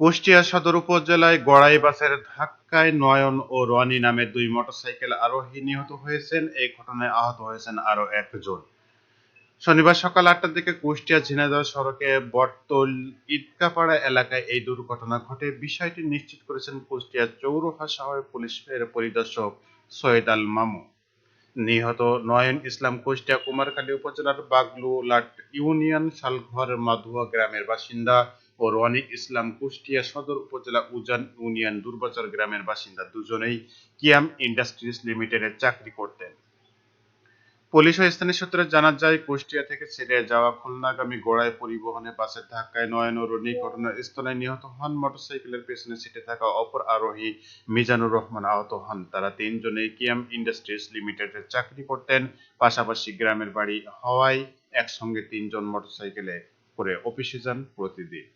কুষ্টিয়া সদর উপজেলায় গড়াই বাসের ধাক্কায় নয়ন ও রনি নামে দুই মোটরসাইকেল আরোহী নিহত হয়েছেন। এই ঘটনায় আহত হয়েছেন আরও একজন। শনিবার সকাল আটটার দিকে কুষ্টিয়া ঝিনাইদহ সড়কে বটতল ইটকাপাড়া এলাকায় এই দুর্ঘটনা ঘটে। বিষয়টি নিশ্চিত করেছেন কুষ্টিয়া চৌরুহা শহর পুলিশের পরিদর্শক সৈয়দ আল মামু। নিহত নয়ন ইসলাম কুষ্টিয়া কুমারখালী উপজেলার বাগলুলাট ইউনিয়ন শালঘর মাধুয়া গ্রামের বাসিন্দা ও ইসলাম কুষ্টিয়া সদর উপজেলা উজান ইউনিয়ন দুর্বাচর গ্রামের বাসিন্দা দুজনেই কিয়াম ইন্ডাস্ট্রিজ লিমিটেডে চাকরি করতেন। পুলিশ ও স্থানীয় সূত্রে জানা যায়, কুষ্টিয়া থেকে ছেড়ে যাওয়া খুলনাগামী গোড়ায় পরিবহনে বাসের ধাক্কায় নয়ন রনি ঘটনাস্থলে নিহত হন, মোটরসাইকেলের পেছনে সিটে থাকা অপর আরোহী মিজানুর রহমান আহত হন। তারা তিনজনেই কিয়াম ইন্ডাস্ট্রিজ লিমিটেডে চাকরি করতেন, পাশাপাশি গ্রামের বাড়ি হওয়ায় একসঙ্গে তিনজন মোটরসাইকেলে করে অফিসে যান প্রতিদিন।